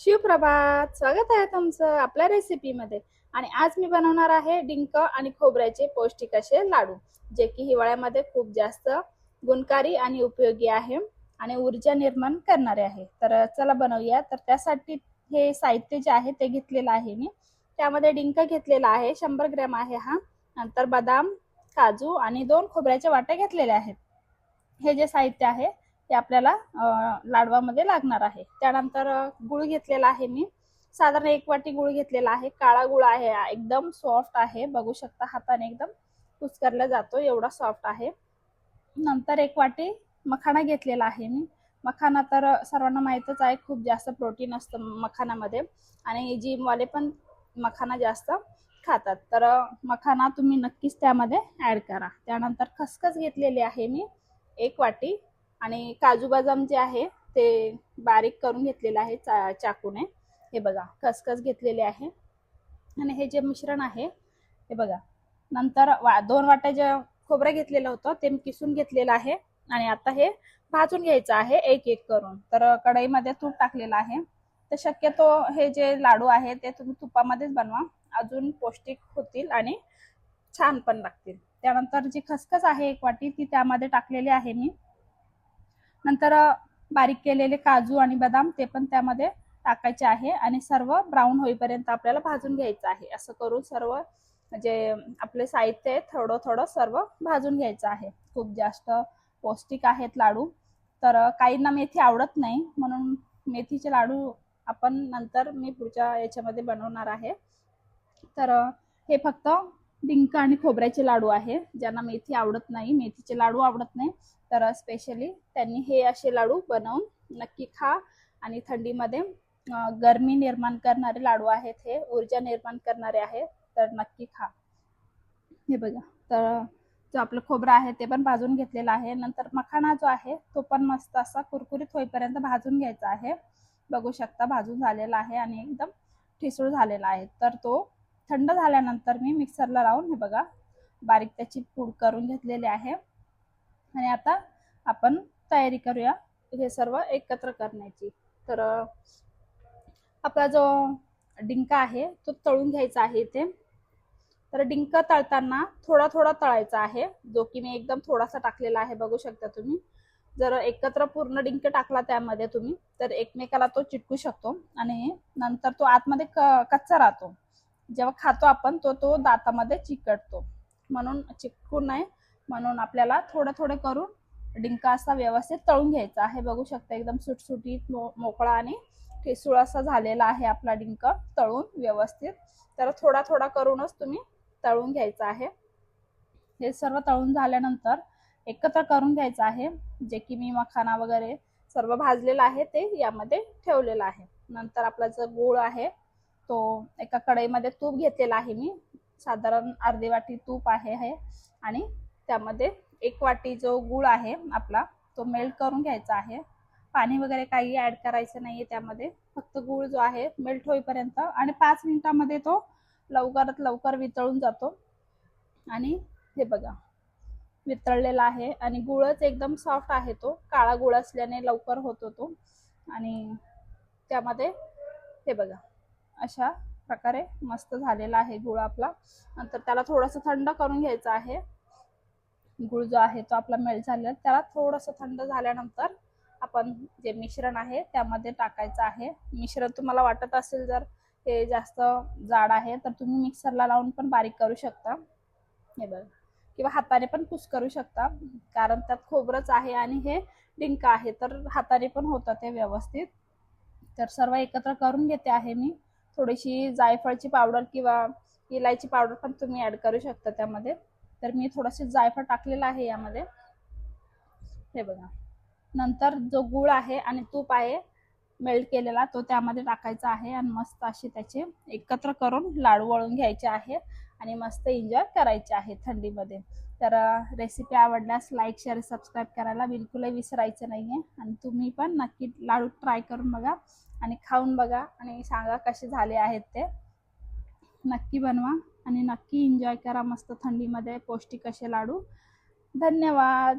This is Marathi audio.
शिवप्रभात स्वागत आहे तुमचं आपल्या रेसिपीमध्ये आणि आज मी बनवणार आहे डिंक आणि खोबऱ्याचे पौष्टिक असे लाडू जे की हिवाळ्यामध्ये खूप जास्त गुणकारी आणि उपयोगी आहे आणि ऊर्जा निर्माण करणारे आहे. तर चला बनवूया. तर त्यासाठी हे साहित्य जे आहे ते घेतलेलं आहे मी. त्यामध्ये डिंक घेतलेला आहे शंभर ग्रॅम आहे हा. नंतर बदाम काजू आणि दोन खोबऱ्याच्या वाट्या घेतलेल्या आहेत. हे जे साहित्य आहे ते आपल्याला लाडवामध्ये लागणार आहे. त्यानंतर गुळ घेतलेला आहे मी. साधारण एक वाटी गुळ घेतलेला आहे. काळा गुळ आहे. एकदम सॉफ्ट आहे. बघू शकता हाताने एकदम कुस्करला जातो. एवढा सॉफ्ट आहे. नंतर एक वाटी मखाना घेतलेला आहे मी. मखाना तर सर्वांना माहीतच आहे. खूप जास्त प्रोटीन असतं मखानामध्ये आणि जिमवाले पण मखाना जास्त खातात. तर मखाना तुम्ही नक्कीच त्यामध्ये ॲड करा. त्यानंतर खसखस घेतलेली आहे मी. एक वाटी आणि काजू बदाम जे आहे ते बारीक करून घेतलेलं आहे चा चाकूने. हे बघा खसखस घेतलेले आहे. आणि हे जे मिश्रण आहे हे बघा. नंतर वा दोन वाट्या जे खोबरं घेतलेलं होतं ते किसून घेतलेलं आहे. आणि आता हे भाजून घ्यायचं आहे एक एक करून. तर कढईमध्ये तूप टाकलेलं आहे. तर शक्यतो हे जे लाडू आहे ते तुम्ही तुपामध्येच बनवा. अजून पौष्टिक होतील आणि छान पण लागतील. त्यानंतर जी खसखस आहे एक वाटी ती त्यामध्ये टाकलेली आहे मी. नंतर बारीक केलेले काजू आणि बदाम ते पण त्यामध्ये टाकायचे आहे आणि सर्व ब्राऊन होईपर्यंत आपल्याला भाजून घ्यायचं आहे. असं करून सर्व जे आपले साहित्य आहे थोडं थोडं सर्व भाजून घ्यायचं आहे. खूप जास्त पौष्टिक आहेत लाडू. तर काहींना मेथी आवडत नाही म्हणून मेथीचे लाडू आपण नंतर मी पुढच्या याच्यामध्ये बनवणार आहे. तर हे फक्त डिंक आणि खोबऱ्याचे लाडू आहे ज्यांना मेथी आवडत नाही. मेथीचे लाडू आवडत नाही. तर स्पेशली त्यांनी हे असे लाडू बनवून नक्की खा आणि थंडीमध्ये गरमी निर्माण करणारे लाडू आहेत हे ऊर्जा निर्माण करणारे आहेत तर नक्की खा. हे बघा तर जो आपलं खोबरं आहे ते पण भाजून घेतलेलं आहे. नंतर मखाणा जो आहे तो पण मस्त असा कुरकुरीत होईपर्यंत भाजून घ्यायचा आहे. बघू शकता भाजून झालेला आहे आणि एकदम ठिसूळ झालेला आहे. तर तो थंड झाल्यानंतर मी मिक्सरला लावून हे बघा बारीक त्याची पूड करून घेतलेली आहे. आणि आता आपण तयारी करूया हे सर्व एकत्र करण्याची. तर आपला जो डिंक आहे तो तळून घ्यायचा आहे इथे. तर डिंक तळताना थोडा थोडा तळायचा आहे जो की मी एकदम थोडासा टाकलेला आहे बघू शकता तुम्ही. जर एकत्र पूर्ण डिंक टाकला त्यामध्ये तुम्ही तर एकमेकाला तो चिटकू शकतो. आणि नंतर तो आतमध्ये क कच्चा राहतो. जेव्हा खातो आपण तो तो दातामध्ये चिकटतो. म्हणून चिकटू नये. म्हणून आपल्याला थोडं थोडं करून डिंक असा व्यवस्थित तळून घ्यायचा आहे. बघू शकता एकदम सुटसुटीत मो मोकळा आणि ठिसूळ असा झालेला आहे आपला डिंक तळून व्यवस्थित. तर थोडा थोडा करूनच तुम्ही तळून घ्यायचा आहे. हे सर्व तळून झाल्यानंतर एकत्र करून घ्यायचं आहे. जे की मी मखाना वगैरे सर्व भाजलेलं आहे ते यामध्ये ठेवलेलं आहे. नंतर आपला जो गूळ आहे तो एका कढईमध्ये तूप घेतलेला आहे मी. साधारण अर्धी वाटी तूप आहे हे. आणि त्यामध्ये एक वाटी जो गूळ आहे आपला तो मेल्ट करून घ्यायचा आहे. पाणी वगैरे काही ॲड करायचं नाही आहे त्यामध्ये. फक्त गूळ जो आहे मेल्ट होईपर्यंत आणि पाच मिनिटामध्ये तो लवकरात लवकर वितळून जातो. आणि हे बघा वितळलेला आहे. आणि गुळच एकदम सॉफ्ट आहे तो. काळा गुळ असल्याने लवकर होतो तो. आणि त्यामध्ये हे बघा अशा प्रकारे मस्त झालेला आहे गुळ आपला. नंतर त्याला थोडंसं थंड करून घ्यायचं आहे. गुळ जो आहे तो आपला मेल्ट झालेला. त्याला थोडंसं थंड झाल्यानंतर आपण जे मिश्रण आहे त्यामध्ये टाकायचं आहे. मिश्रण तुम्हाला वाटत असेल जर हे जास्त जाड आहे तर तुम्ही मिक्सरला लावून पण बारीक करू शकता. हे बघा. किंवा हाताने पण कुस करू शकता. कारण त्यात खोबरंच आहे आणि हे डिंक आहे तर हाताने पण होतं ते व्यवस्थित. तर सर्व एकत्र करून घेते आहे मी. थोडीशी जायफळची पावडर किंवा इलायची पावडर पण तुम्ही ॲड करू शकता त्यामध्ये. तर मी थोडंसं जायफळ टाकलेलं आहे यामध्ये. हे बघा. नंतर जो गूळ आहे आणि तूप आहे मेल्ट केलेला तो त्यामध्ये टाकायचा आहे आणि मस्त असे त्याचे एकत्र करून लाडू वळून घ्यायचे आहे आणि मस्त एन्जॉय करायचे आहे थंडीमध्ये. तर रेसिपी आवडल्यास लाईक शेअर सबस्क्राईब करायला बिलकुलही विसरायचं नाही आहे आणि तुम्ही पण नक्की लाडू ट्राय करून बघा. आणि खाऊन बघा आणि सांगा कसे झाले आहेत ते. नक्की बनवा आणि नक्की एन्जॉय करा मस्त थंडीमध्ये पौष्टिक असे लाडू. धन्यवाद.